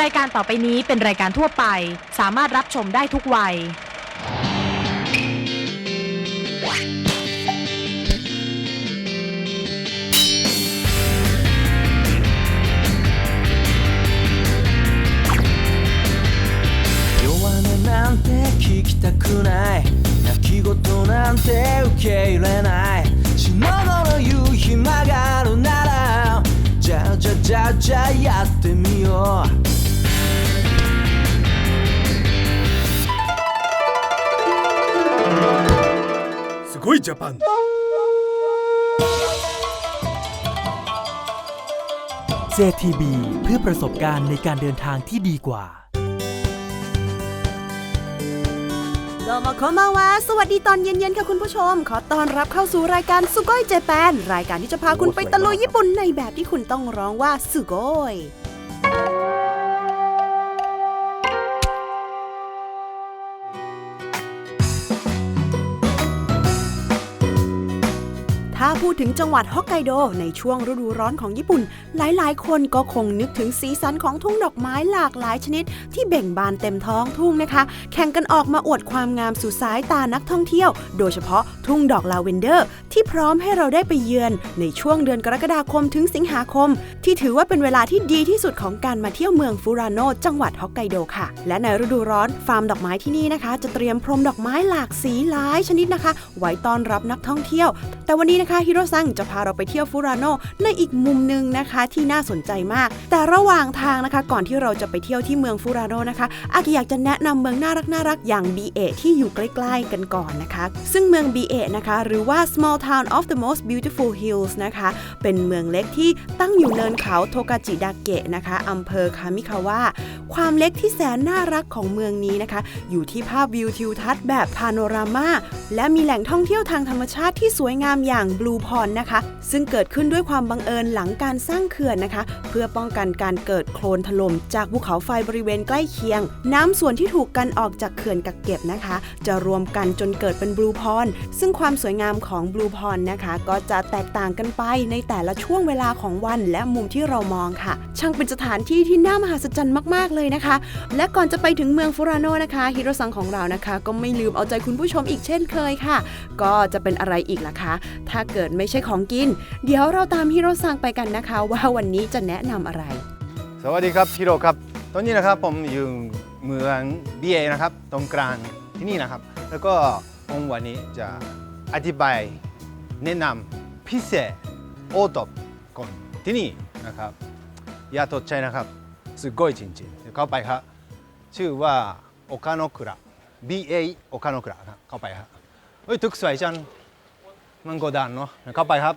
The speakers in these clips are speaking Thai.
รายการต่อไปนี้เป็นรายการทั่วไป สามารถรับชมได้ทุกวัย 弱音なんて聞きたくない泣き言なんて受け入れない死ぬほど言う暇があるなら じゃあじゃあじゃあじゃあやってみようすごいジャパン JTB เพื่อประสบการณ์ในการเดินทางที่ดีกว่า มาคมาวาสวัสดีตอนเย็นๆ ค่ะคุณผู้ชม ขอต้อนรับเข้าสู่รายการสุโกยเจแปน รายการที่จะพาคุณไปตะลุยญี่ปุ่นในแบบที่คุณต้องร้องว่าสุโกย ดถึงจังหวัดฮอกไกโดในช่วงฤดูร้อนของญี่ปุ่น หลายๆ คนก็คงนึกถึงสีสันของทุ่งดอกไม้หลากหลายชนิด ที่เบ่งบานเต็มท้องทุ่งนะคะ แข่งกันออกมาอวดความงามสู่สายตานักท่องเที่ยว โดยเฉพาะทุ่งดอกลาเวนเดอร์ ที่พร้อมให้เราได้ไปเยือนในช่วงเดือนกรกฎาคมถึงสิงหาคม ที่ถือว่าเป็นเวลาที่ดีที่สุดของการมาเที่ยวเมืองฟูรานโนจังหวัดฮอกไกโดค่ะ และในฤดูร้อนฟาร์มดอกไม้ที่นี่นะคะ จะเตรียมพรมดอกไม้หลากสีหลายชนิดนะคะ ไว้ต้อนรับนักท่องเที่ยว แต่วันนี้นะคะฮิโรซังจะพาเราไปเที่ยวฟูรานโนในอีกมุมหนึ่งนะคะที่น่าสนใจมาก แต่ระหว่างทางนะคะ ก่อนที่เราจะไปเที่ยวที่เมืองฟูรานโนนะคะอากิอยากจะแนะนำเมืองน่ารักน่ารักอย่าง BA ที่อยู่ใกล้ ๆ กันก่อนนะคะ ซึ่งเมือง BA นะคะหรือว่า Small Town of the Most Beautiful Hills นะคะเป็นเมืองเล็กที่ตั้งอยู่เนินเขาโทกาจิดาเกะนะคะอำเภอคามิคาวะความเล็กที่แสนน่ารักของเมืองนี้นะคะ อยู่ที่ภาพวิวทิวทัศน์แบบพาโนรามาและมีแหล่งท่องเที่ยวทางธรรมชาติที่สวยงามอย่างบลูพอนนะคะ ซึ่งเกิดขึ้นด้วยความบังเอิญหลังการสร้างเขื่อนนะคะ เพื่อป้องกันการเกิดโคลนถล่มจากภูเขาไฟบริเวณใกล้เคียง น้ำส่วนที่ถูกกันออกจากเขื่อนกักเก็บนะคะ จะรวมกันจนเกิดเป็นบลูพอนซึ่งความสวยงามของบลูพอนนะคะ ก็จะแตกต่างกันไปในแต่ละช่วงเวลาของวันและมุมที่เรามองค่ะ ช่างเป็นสถานที่ที่น่ามหัศจรรย์มากๆเลยนะคะ และก่อนจะไปถึงเมืองฟูรานโนนะคะฮิโรซังของเรานะคะ ก็ไม่ลืมเอาใจคุณผู้ชมอีกเช่นเคยค่ะ ก็จะเป็นอะไรอีกล่ะคะ ถ้าเกิดไม่ใช่ของกิน เดี๋ยวเราตามฮิโรซังไปกันนะคะ ว่าวันนี้จะแนะนำอะไร สวัสดีครับฮิโรครับ ตอนนี้นะครับผมอยู่เมืองเบียนะครับตรงกลางที่นี่นะครับ แล้วก็องวันนี้จะอธิบายแนะนำพิเศษโอตบก่อนที่นี่นะครับยาตดใจนะครับสุดโกยจริงๆเข้าไปครับชื่อว่าโอคานอคุระ BA โอคานอคุระเข้าไปครับเฮ้ยทุกสวยจัง มันโกดันเนาะเข้าไปครับ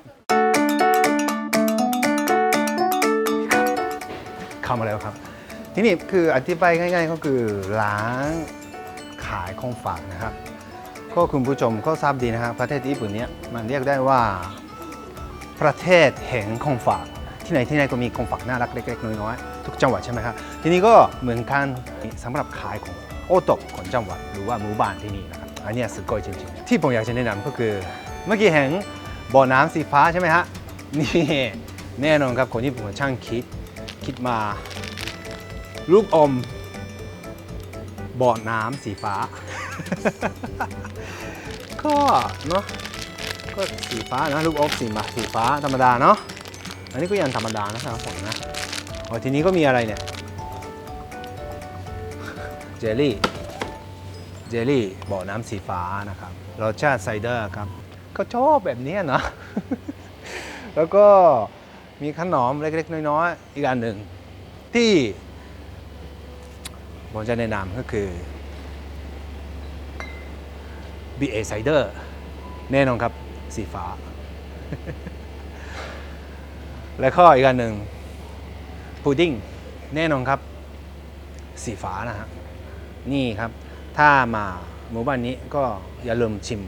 เข้ามาแล้วครับ ที่นี่คืออธิบายง่าย ๆ ก็คือร้านขายของฝากนะครับ ก็คุณผู้ชมก็ทราบดีนะครับประเทศญี่ปุ่นเนี้ยมันเรียกได้ว่าประเทศแห่งของฝากที่ไหนที่ไหนก็มีของฝากน่ารักเล็กๆน้อยๆทุกจังหวัดใช่ไหมครับทีนี้ก็เหมือนกันสำหรับขายของโอตบของจังหวัดหรือว่าหมู่บ้านที่นี่นะครับอันนี้สุดยอดจริงๆ ที่ผมอยากจะแนะนำก็คือ เมื่อกี้เห็นบ่อน้ำสีฟ้าใช่ไหมฮะ นี่แน่นอนครับคนญี่ปุ่นช่างคิด คิดมาลูกอมบ่อน้ำสีฟ้า ก็เนาะก็สีฟ้านะลูกอมสีมาสีฟ้าธรรมดาเนาะอันนี้ก็ยังธรรมดานะครับผมนะโอ้ทีนี้ก็มีอะไรเนี่ยเจลลี่เจลลี่บ่อน้ำสีฟ้านะครับรสชาติไซเดอร์ครับ ก็ชอบแบบนี้นะ แล้วก็มีขนมเล็ก ๆ น้อย ๆ อีกอันหนึ่ง ที่ผมจะแนะนำก็คือ BA Cider แน่นอนครับ สีฟ้า และข้ออีกอันหนึ่งพุดดิ้งแน่นอนครับ สีฟ้านะฮะนี่ครับ ถ้ามาหมู่บ้านนี้ก็อย่าลืมชิม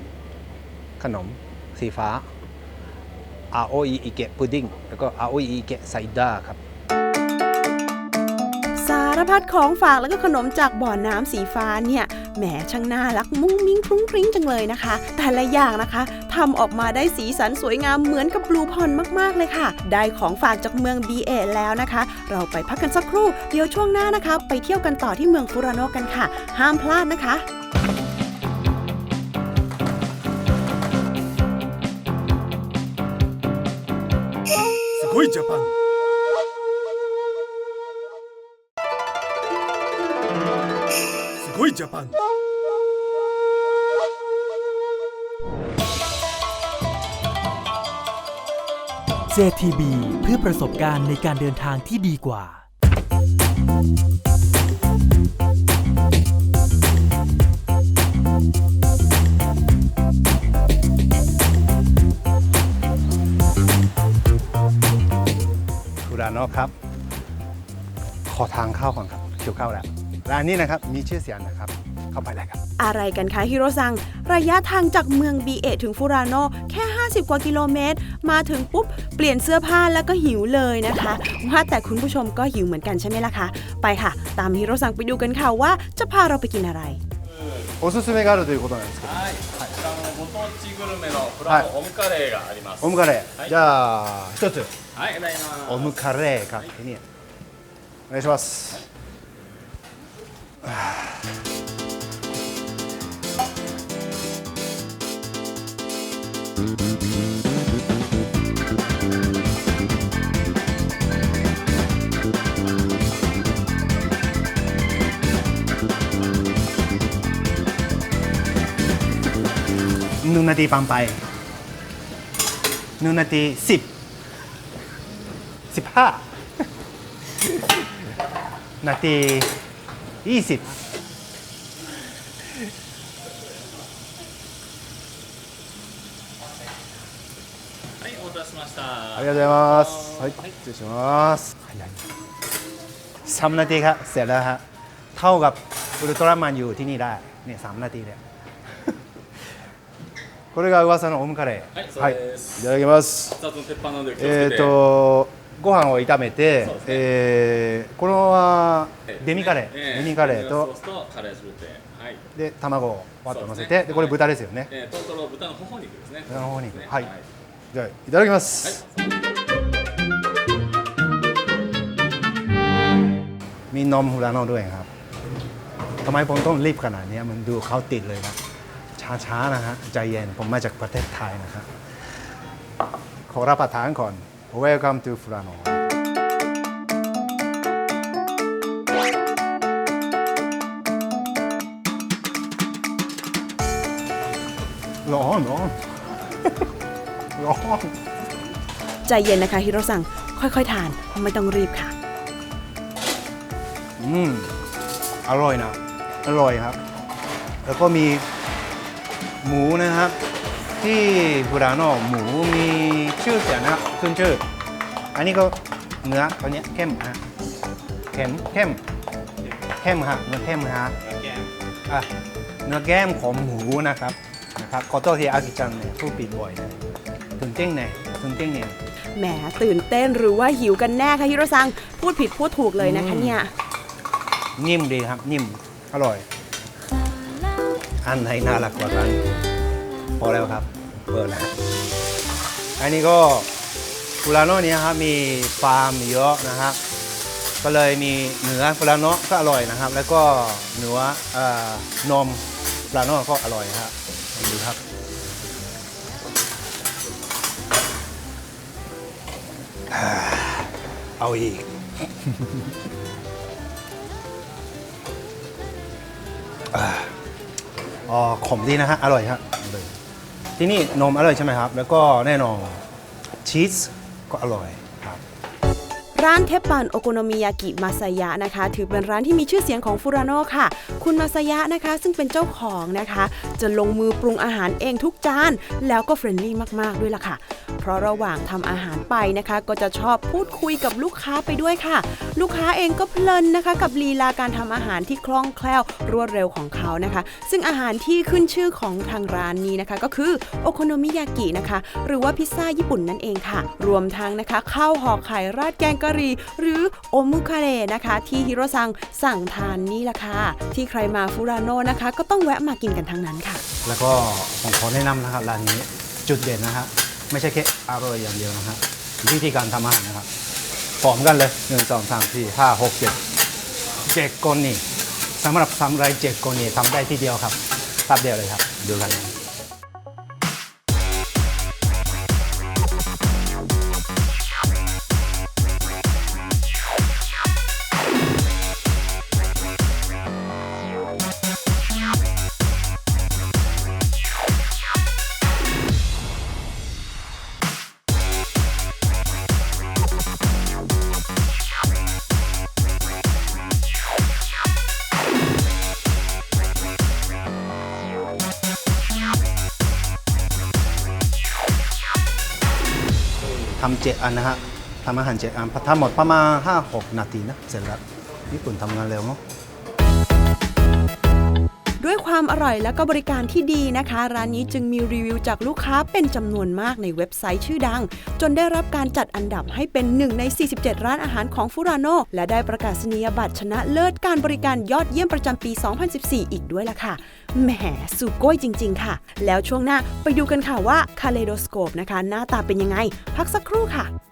ขนมสีฟ้าอาโออิเกะพุดดิ้งแล้วก็อาโออิเกะไซดาครับสารพัดของฝากแล้วก็ขนมจากบ่อน้ำสีฟ้าเนี่ยแหมช่างน่ารักมุ้งมิ้งพรุ้งพริ้งจังเลยนะคะ แต่ละอย่างนะคะทำออกมาได้สีสันสวยงามเหมือนกับบลูพอนมากๆเลยค่ะ ได้ของฝากจากเมือง BA แล้วนะคะ เราไปพักกันสักครู่ เดี๋ยวช่วงหน้านะคะ ไปเที่ยวกันต่อที่เมืองฟูรานโนกันค่ะ ห้ามพลาดนะคะ すごいジャパンすごいジャパン JTB เพื่อประสบการณ์ในการเดินทางที่ดีกว่า ครับ ขอทางเข้าก่อนครับคิวเข้าแล้วร้านนี้นะครับมีชื่อเสียงนะครับ เข้าไปเลยครับ อะไรกันคะฮิโรซัง ระยะทางจากเมือง BA ถึงฟูรานโนแค่ 50 กว่ากิโลเมตร มาถึงปุ๊บ เปลี่ยนเสื้อผ้าแล้วก็หิวเลยนะคะว่าแต่คุณผู้ชมก็หิวเหมือนกันใช่ไหมล่ะคะ ไปค่ะ ตามฮิโรซังไปดูกันค่ะว่าจะพาเราไปกินอะไร おすすめがあるということなんですけど もちグルメのフラモオムカレーがあります。オムカレー、はい。じゃあ一つ。はい、ございます。オムカレー勝手に、お願いします、はい。 นึ่งนาทีปังไปหนึ่งนาทีสิบ สิบห้า นาทียี่สิบ はい、お待たせしました。ありがとうございます。はい、失礼します。สามนาทีครับ เสร็จแล้วฮะ เท่ากับอุลตร้าแมนอยู่ที่นี่ได้ เนี่ยสามนาทีเลย これが噂のオムカレー。はいそうですいただきます。熱々の鉄板なので気をつけえっ、て。と、ご飯を炒めて、そうですねえーこのはえデミカレー、えデミカレーデミとソースとカレー汁で、はい。で卵をわっと乗せて、そうですねでこれ豚ですよね。えー、トートロ豚のほほ肉ですね。豚のほほ肉ですねはいはい。じゃあいただきます。มีนมฮูราโน่ด้วยครับทำไมผมต้องรีบขนาดนี้มันดูเขาติดเลยนะ ช้าๆนะฮะใจเย็นผมมาจากประเทศไทยนะครับขอรับประทานก่อน Welcome to Furano ร้อนร้อนร้อนใจเย็นนะคะฮิโรซังค่อยๆทานไม่ต้องรีบค่ะ อืม อร่อยนะ อร่อยครับ แล้วก็มี หมูนะครับ ที่บูราโนหมูมีชื่อเสียงนะครับขึ้นชื่อ อันนี้ก็เนื้อตัวเนี้ยเข้มฮะเข้มเข้มเข้มฮะเนื้อเข้มฮะอะเนื้อแก้มของหมูนะครับนะครับขอโทษทีอากิจังเนี่ยพูดปิดบ่อยนะตื่นเต้นเนี่ยตื่นเต้นเนี่ยแหมตื่นเต้นหรือว่าหิวกันแน่คะฮิโรซังพูดผิดพูดถูกเลยนะคะเนี่ยนิ่มดีครับนิ่มอร่อย อันไหนน่ารักกว่ากันพอแล้วครับเปิดนะอันนี้ก็ฟูรานโนเนี้ครับมีฟาร์มเยอะนะครับ ก็เลยมีเนื้อฟูรานโนก็อร่อยนะครับ แล้วก็เนื้ออนมฟูรานโนก็อร่อยครับดูครับเอาอีก อ๋อขมดีนะฮะ อร่อยครับที่นี่นมอร่อยใช่ไหมครับ แล้วก็แน่นอนชีสก็อร่อยครับร้านเทปปันโอโกโนมิยากิมาซายะนะคะ ถือเป็นร้านที่มีชื่อเสียงของฟูรานโนค่ะ คุณมาซายะนะคะ ซึ่งเป็นเจ้าของนะคะ จะลงมือปรุงอาหารเองทุกจาน แล้วก็เฟรนลี่มาก ๆ ด้วยล่ะค่ะ ราะระหว่างทำอาหารไปนะคะ ก็จะชอบพูดคุยกับลูกค้าไปด้วยค่ะ ลูกค้าเองก็เพลินนะคะ กับลีลาการทำอาหารที่คล่องแคล่วรวดเร็วของเขานะคะ ซึ่งอาหารที่ขึ้นชื่อของทางร้านนี้นะคะ ก็คือโอโคโนมิยากินะคะ หรือว่าพิซซ่าญี่ปุ่นนั่นเองค่ะ รวมทั้งนะคะข้าวห่อไข่ราดแกงกะหรี่หรือโอมุคาเรนะคะ ที่ฮิโรซังสั่งทานนี่แหละค่ะที่ใครมาฟูรานโนนะคะ ก็ต้องแวะมากินกันทั้งนั้นค่ะ แล้วก็ผมขอแนะนำนะครับร้านนี้จุดเด่นนะฮะ ไม่ใช่แค่อร่อยอย่างเดียวนะครับวิธีการทำอาหารนะครับพร้อมกันเลยหนึ่งสองสามสี่ห้าหกเจ็ดเจ็ดคนนี่สำหรับทำไรเจ็ดคนนี่ทำได้ทีเดียวครับทับเดียวเลยครับดูกันำเจ็ดอันนะฮะทำอาหารเจ็ดอันทำหมดประมาณห้าหกนาทีนะ เสร็จแล้วญี่ปุ่นทำงานเร็วเนาะ ความอร่อยและก็บริการที่ดีนะคะ ร้านนี้จึงมีรีวิวจากลูกค้าเป็นจำนวนมากในเว็บไซต์ชื่อดัง จนได้รับการจัดอันดับให้เป็นหนึ่งใน 47 ร้านอาหารของฟูรานโนและได้ประกาศนียบัตรชนะเลิศการบริการยอดเยี่ยมประจำปี 2014 อีกด้วยล่ะค่ะแหมสุโก้ยจริง ๆ ค่ะ แล้วช่วงหน้าไปดูกันค่ะว่าคาเลโดสโคปนะคะ หน้าตาเป็นยังไง พักสักครู่ค่ะ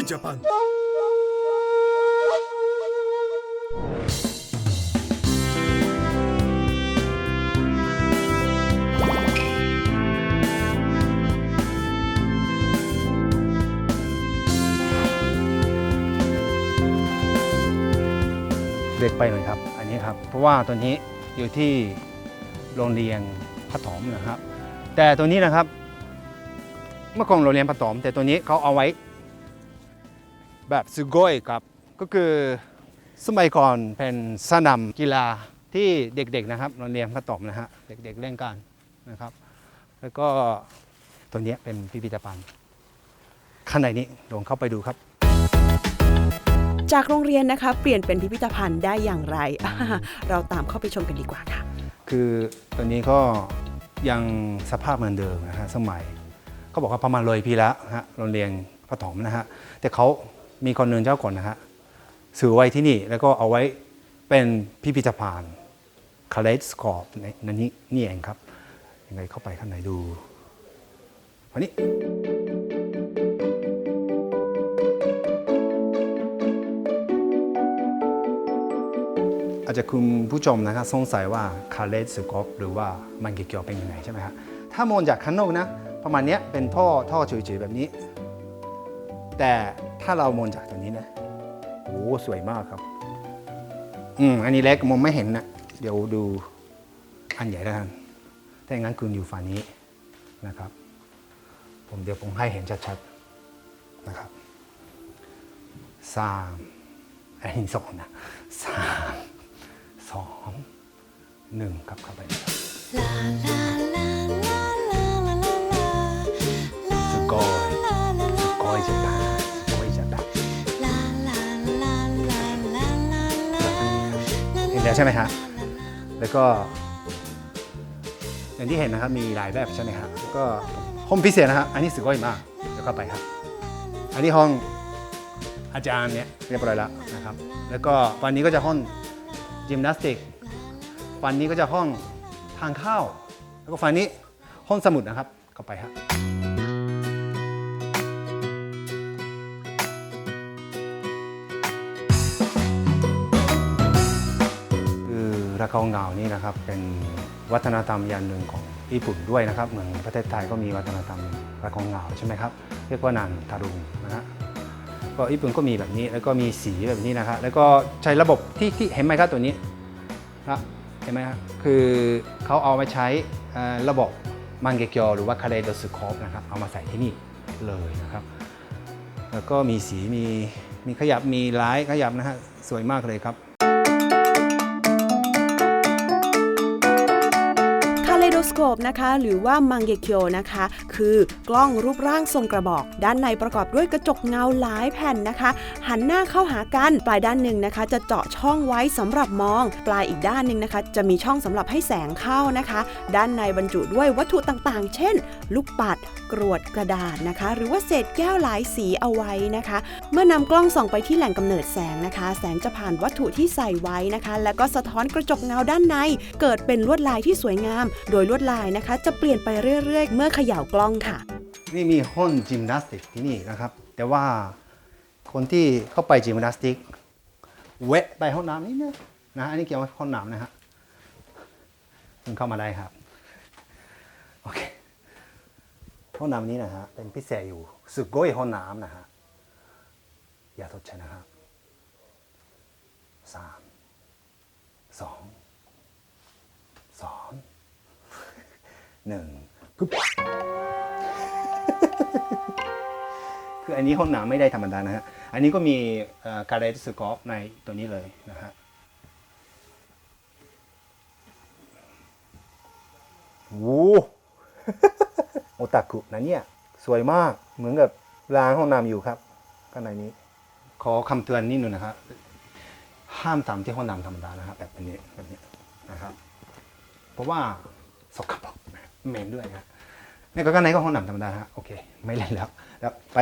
すごいジャパン เด็กไปหน่อยครับ อันนี้ครับ เพราะว่าตัวนี้อยู่ที่โรงเรียนปฐมนะครับ แต่ตัวนี้นะครับ เมื่อก่อนโรงเรียนปฐมแต่ตัวนี้เขาเอาไว้ แบบสุโกยครับ ก็คือสมัยก่อนเป็นสนามกีฬาที่เด็กๆนะครับโรงเรียนปฐมนะฮะเด็กๆเล่นกันนะครับ แล้วก็ตัวนี้เป็นพิพิธภัณฑ์ข้างในนี้ลองเข้าไปดูครับ จากโรงเรียนนะคะ เปลี่ยนเป็นพิพิธภัณฑ์ได้อย่างไร เราตามเข้าไปชมกันดีกว่าค่ะ คือตอนนี้ก็ยังสภาพเหมือนเดิมนะฮะสมัยเขาบอกว่าประมาณเลยปีแล้วนะฮะโรงเรียนปฐมนะฮะแต่เขา มีคนหนึ่งเจ้าก่อนนะฮะซื้อไว้ที่นี่แล้วก็เอาไว้เป็นพิพิธภัณฑ์คาเลสกอปในนี้นี่เองครับยังไงเข้าไปข้างในดูวันนี้อาจจะคุณผู้ชมนะครับสงสัยว่าคาเลสกอปหรือว่ามันเกี่ยวเป็นยังไงใช่ไหมครับถ้ามองจากข้างนอกนะ ประมาณนี้เป็นท่อท่อเฉยๆแบบนี้ แต่ถ้าเรามองจากตรงนี้นะโอ้สวยมากครับ อืมอันนี้เล็กมองไม่เห็นนะเดี๋ยวดูอันใหญ่แล้วกันถ้าอย่างนั้นคุณอยู่ฝั่งนี้นะครับ ผมเดี๋ยวผมให้เห็นชัดๆนะครับสามอันนี้สองนะสามสองหนึ่งครับเข้าไปครับ อแล้วใช่ไหมฮะแล้วก็อย่างที่เห็นนะครับมีหลายแบบใช่ไหมครับก็ห้องพิเศษนะครับอันนี้สุดยอดมากเดี๋ยวเข้าไปครับ อันนี้ห้องอาจารย์เนี่ยเรียบร้อยแล้วนะครับ แล้วก็วันนี้ก็จะห้องยิมนาสติก วันนี้ก็จะห้องทางเข้าแล้วก็ฝันนี้ห้องสมุดนะครับเข้าไปครับ ระฆังเงานี่นะครับ เป็นวัฒนธรรมอย่างหนึ่งของญี่ปุ่นด้วยนะครับเหมือนประเทศไทยก็มีวัฒนธรรมระฆังเงาใช่ไหมครับเรียกว่านางทารุงนะฮะก็ญี่ปุ่นก็มีแบบนี้แล้วก็มีสีแบบนี้นะครับแล้วก็ใช้ระบบที่ที่เห็นไหมครับตัวนี้นะเห็นไหมครับคือเขาเอามาใช้ระบบมังเกเกียวหรือว่าคาเลโดสโคปนะครับเอามาใส่ที่นี่เลยนะครับ แล้วก็มีสีมีมีขยับมีลายขยับนะฮะสวยมากเลยครับ ลสโคปนะคะ หรือว่ามังเกเคียวนะคะ คือกล้องรูปร่างทรงกระบอก ด้านในประกอบด้วยกระจกเงาหลายแผ่นนะคะ หันหน้าเข้าหากันปลายด้านหนึ่งนะคะ จะเจาะช่องไว้สำหรับมอง ปลายอีกด้านหนึ่งนะคะ จะมีช่องสำหรับให้แสงเข้านะคะ ด้านในบรรจุด้วยวัตถุต่างๆ เช่น ลูกปัดกรวดกระดาษนะคะ หรือว่าเศษแก้วหลายสีเอาไว้นะคะ เมื่อนำกล้องส่องไปที่แหล่งกำเนิดแสงนะคะ แสงจะผ่านวัตถุที่ใส่ไว้นะคะ แล้วก็สะท้อนกระจกเงาด้านใน เกิดเป็นลวดลายที่สวยงาม โดยลวดลายนะคะ จะเปลี่ยนไปเรื่อยๆ เมื่อเขย่ากล้องค่ะ นี่มีห้องจิมนาสติกที่นี่นะครับ แต่ว่าคนที่เข้าไปจิมนาสติกแวะไปห้องน้ำนิดนึงนะอันนี้เกี่ยวกับห้องน้ำนะฮะคุณเข้ามาได้ครับโอเคห้องน้ำนี้นะฮะเป็นพิเศษอยู่สุดโกยห้องน้ำนะฮะอย่าทดใช้นะครับสามสองสอง หนึ่งปึ๊บคืออันนี้ห้องน้ำไม่ได้ธรรมดานะฮะ อันนี้ก็มีการเรสกอฟในตัวนี้เลยนะฮะโอ้โอตาคุนะเนี่ย สวยมากเหมือนกับล้างห้องน้ำอยู่ครับข้างในนี้ ขอคำเตือนนิดนึงนะครับห้ามทำที่ห้องน้ำธรรมดานะครับแบบนี้แบบนี้นะครับ เพราะว่าสกปรก เมนด้วยนะนี่ก็ข้างในก็ห้องน้ำธรรมดาฮะโอเค ไม่เล่นแล้ว แล้วไป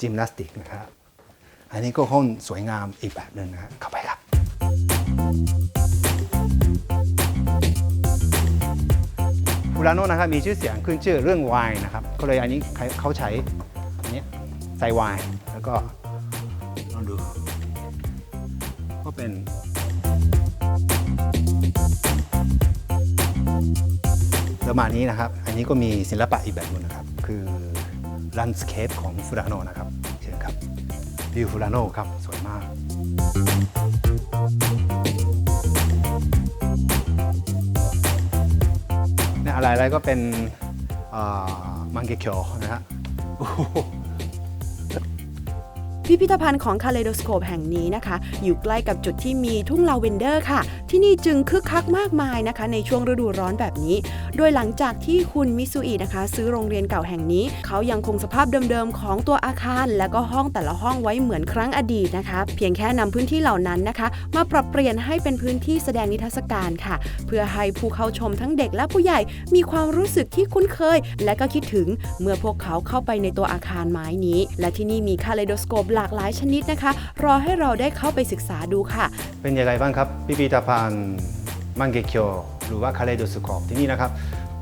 จิมนาสติกนะครับอันนี้ก็ห้องสวยงามอีกแบบหนึ่งนะฮะเข้าไปครับฟูรานโนนะครับมีชื่อเสียงขึ้นชื่อเรื่องไวน์นะครับก็เลยอันนี้เขาใช้อันนี้ใส่ไวน์แล้วก็ลองดู ก็เป็น ประมาณนี้นะครับ อันนี้ก็มีศิลปะอีกแบบนึงนะครับ คือลันสเคปของฟูรานโนนะครับเชิญครับวิวฟูรานโนครับสวยมาก เนี่ยอะไรๆก็เป็นมังเกเคียวนะฮะ พิพิธภัณฑ์ของคาเลโดสโคปแห่งนี้นะคะ อยู่ใกล้กับจุดที่มีทุ่งลาเวนเดอร์ค่ะ ที่นี่จึงคึกคักมากมายนะคะ ในช่วงฤดูร้อนแบบนี้ โดยหลังจากที่คุณมิซุอินะคะ ซื้อโรงเรียนเก่าแห่งนี้ เขายังคงสภาพเดิมๆของตัวอาคาร และก็ห้องแต่ละห้องไว้เหมือนครั้งอดีตนะคะ เพียงแค่นำพื้นที่เหล่านั้นนะคะ มาปรับเปลี่ยนให้เป็นพื้นที่แสดงนิทรรศการค่ะ เพื่อให้ผู้เข้าชมทั้งเด็กและผู้ใหญ่มีความรู้สึกที่คุ้นเคย และก็คิดถึงเมื่อพวกเขาเข้าไปในตัวอาคารไม้นี้ และที่นี่มีคาเลโดสโคปหลากหลายชนิดนะคะ รอให้เราได้เข้าไปศึกษาดูค่ะ เป็นอยังไงบ้างครับพิพิธภัณฑ์มังเกเคียวหรือว่าคาเลโดสโคปที่นี่นะครับ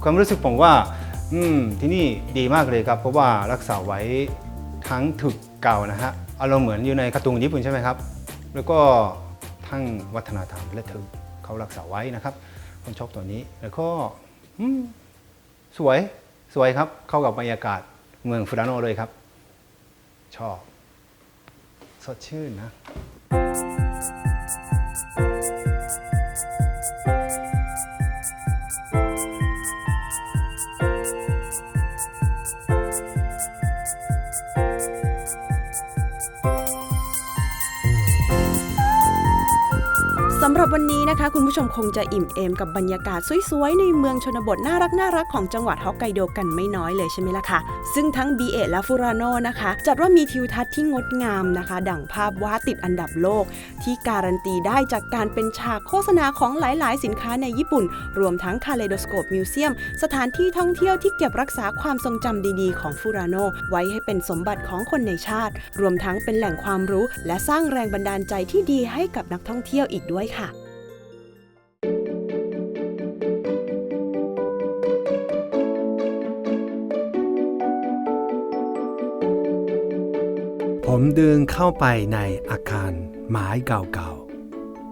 ความรู้สึกผมว่าอืมที่นี่ดีมากเลยครับ เพราะว่ารักษาไว้ทั้งถึกเก่านะฮะอารมณ์เหมือนอยู่ในการ์ตูนญี่ปุ่นใช่ไหมครับ แล้วก็ทั้งวัฒนธรรมและถึกเขารักษาไว้นะครับผมชอบตัวนี้แล้วก็อืมสวยสวยครับ เข้ากับบรรยากาศเมืองฟูรานโนเลยครับ ชอบ สดชื่นนะสำหรับวันนี้นะคะ คุณผู้ชมคงจะอิ่มเอมกับบรรยากาศสวยๆ ในเมืองชนบทน่ารักน่ารักๆของจังหวัดฮอกไกโดกันไม่น้อยเลยใช่ไหมล่ะคะ ซึ่งทั้ง b ีเอและฟูรานโนนะคะ จัดว่ามีทิวทัศน์ที่งดงามนะคะ ดั่งภาพวาดติดอันดับโลก ที่การันตีได้จากการเป็นฉากโฆษณาของหลาย ๆ สินค้าในญี่ปุ่น รวมทั้งคาเลโดสโคปมิวเซียมสถานที่ท่องเที่ยวที่เก็บรักษาความทรงจำดีๆ ของฟูรานโนไว้ให้เป็นสมบัติของคนในชาติ รวมทั้งเป็นแหล่งความรู้ และสร้างแรงบันดาลใจที่ดีให้กับนักท่องเที่ยวอีกด้วยค่ะ ผมเดินเข้าไปในอาคารไม้เก่า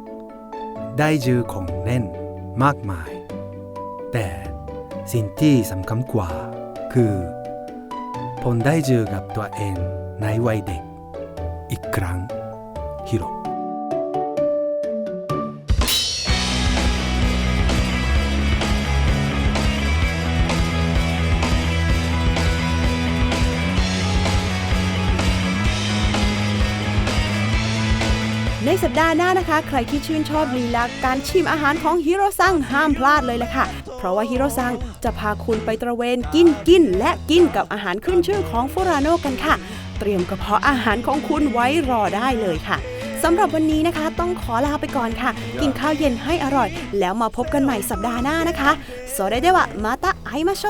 ๆ ได้เจอของเล่นมากมาย แต่สิ่งที่สำคัญกว่าคือ ผมได้เจอกับตัวเองในวัยเด็กอีกครั้ง ในสัปดาห์หน้านะคะ ใครที่ชื่นชอบลีลาการชิมอาหารของฮิโรซังห้ามพลาดเลยแหละค่ะ เพราะว่าฮิโรซังจะพาคุณไปตระเวนกินกินและกินกับอาหารขึ้นชื่อของฟูราโนกันค่ะ เตรียมกระเพาะอาหารของคุณไว้รอได้เลยค่ะสำหรับวันนี้นะคะ ต้องขอลาไปก่อนค่ะ กินข้าวเย็นให้อร่อย แล้วมาพบกันใหม่สัปดาห์หน้านะคะสวัสดีเดวะมาตาไอมาโช